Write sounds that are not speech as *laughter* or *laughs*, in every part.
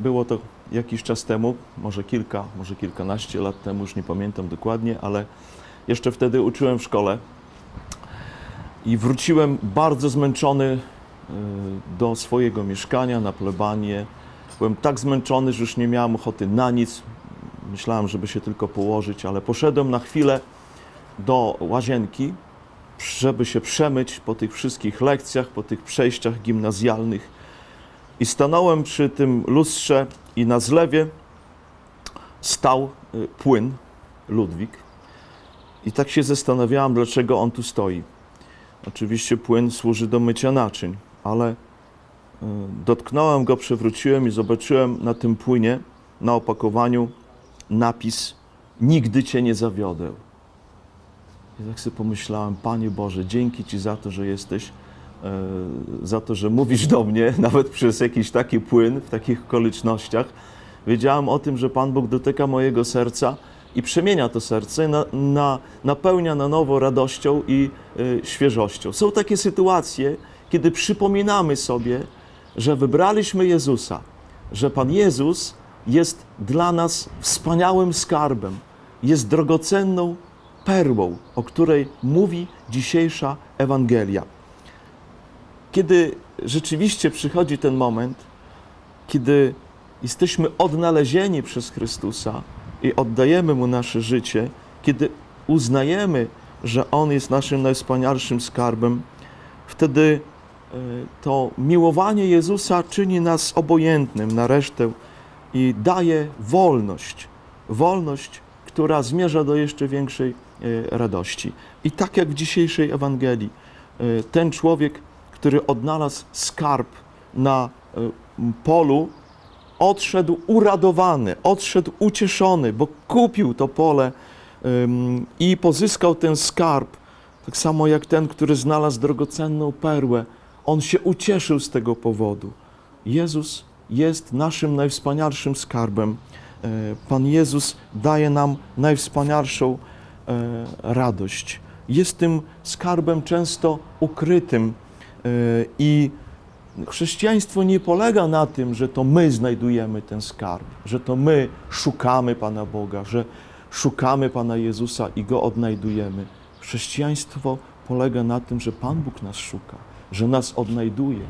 Było to jakiś czas temu, może kilka, może kilkanaście lat temu, już nie pamiętam dokładnie, ale jeszcze wtedy uczyłem w szkole i wróciłem bardzo zmęczony y, do swojego mieszkania na plebanię. Byłem tak zmęczony, że już nie miałem ochoty na nic. Myślałem, żeby się tylko położyć, ale poszedłem na chwilę do łazienki, żeby się przemyć po tych wszystkich lekcjach, po tych przejściach gimnazjalnych. I stanąłem przy tym lustrze i na zlewie stał y, płyn Ludwik. I tak się zastanawiałem, dlaczego on tu stoi. Oczywiście płyn służy do mycia naczyń, ale y, dotknąłem go, przewróciłem i zobaczyłem na tym płynie, na opakowaniu napis Nigdy Cię nie zawiodę. I tak sobie pomyślałem, Panie Boże, dzięki Ci za to, że jesteś, za to, że mówisz do mnie, *laughs* nawet przez jakiś taki płyn, w takich okolicznościach. Wiedziałem o tym, że Pan Bóg dotyka mojego serca i przemienia to serce, na, na, napełnia na nowo radością i e, świeżością. Są takie sytuacje, kiedy przypominamy sobie, że wybraliśmy Jezusa, że Pan Jezus jest dla nas wspaniałym skarbem, jest drogocenną perłą, o której mówi dzisiejsza Ewangelia. Kiedy rzeczywiście przychodzi ten moment, kiedy jesteśmy odnalezieni przez Chrystusa i oddajemy Mu nasze życie, kiedy uznajemy, że On jest naszym najwspanialszym skarbem, wtedy e, to miłowanie Jezusa czyni nas obojętnym na resztę i daje wolność. Wolność, która zmierza do jeszcze większej e, radości. I tak jak w dzisiejszej Ewangelii, e, ten człowiek, który odnalazł skarb na e, polu, odszedł uradowany, odszedł ucieszony, bo kupił to pole i pozyskał ten skarb, tak samo jak ten, który znalazł drogocenną perłę. On się ucieszył z tego powodu. Jezus jest naszym najwspanialszym skarbem. E, Pan Jezus daje nam najwspanialszą e, radość. Jest tym skarbem często ukrytym i chrześcijaństwo nie polega na tym, że to my znajdujemy ten skarb, że to my szukamy Pana Boga, że szukamy Pana Jezusa i Go odnajdujemy. Chrześcijaństwo polega na tym, że Pan Bóg nas szuka, że nas odnajduje.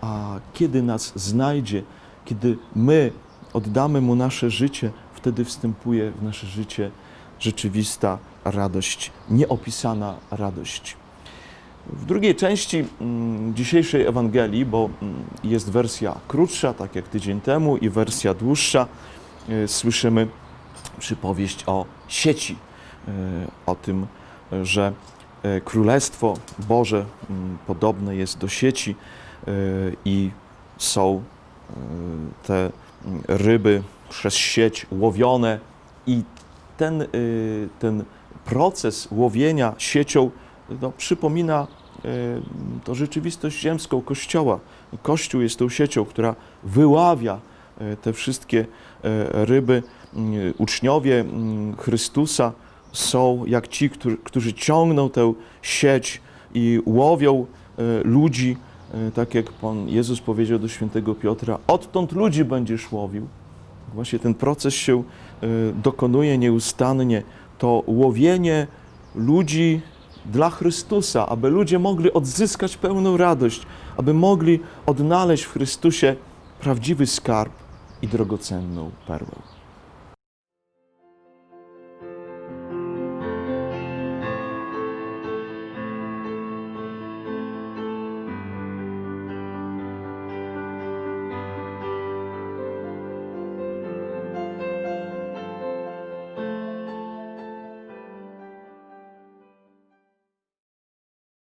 A kiedy nas znajdzie, kiedy my oddamy Mu nasze życie, wtedy wstępuje w nasze życie rzeczywista radość, nieopisana radość. W drugiej części mm, dzisiejszej Ewangelii, bo mm, jest wersja krótsza, tak jak tydzień temu, i wersja dłuższa, y, słyszymy przypowieść o sieci, y, o tym, że y, Królestwo Boże mm, podobne jest do sieci i są te ryby przez sieć łowione i ten, ten proces łowienia siecią no, przypomina to rzeczywistość ziemską Kościoła. Kościół jest tą siecią, która wyławia y, te wszystkie y, ryby. Y, Uczniowie y, Chrystusa są jak ci, którzy, ciągną tę sieć i łowią y, ludzi, y, tak jak Pan Jezus powiedział do świętego Piotra, odtąd ludzi będziesz łowił. Właśnie ten proces się y, dokonuje nieustannie. To łowienie ludzi dla Chrystusa, aby ludzie mogli odzyskać pełną radość, aby mogli odnaleźć w Chrystusie prawdziwy skarb i drogocenną perłę.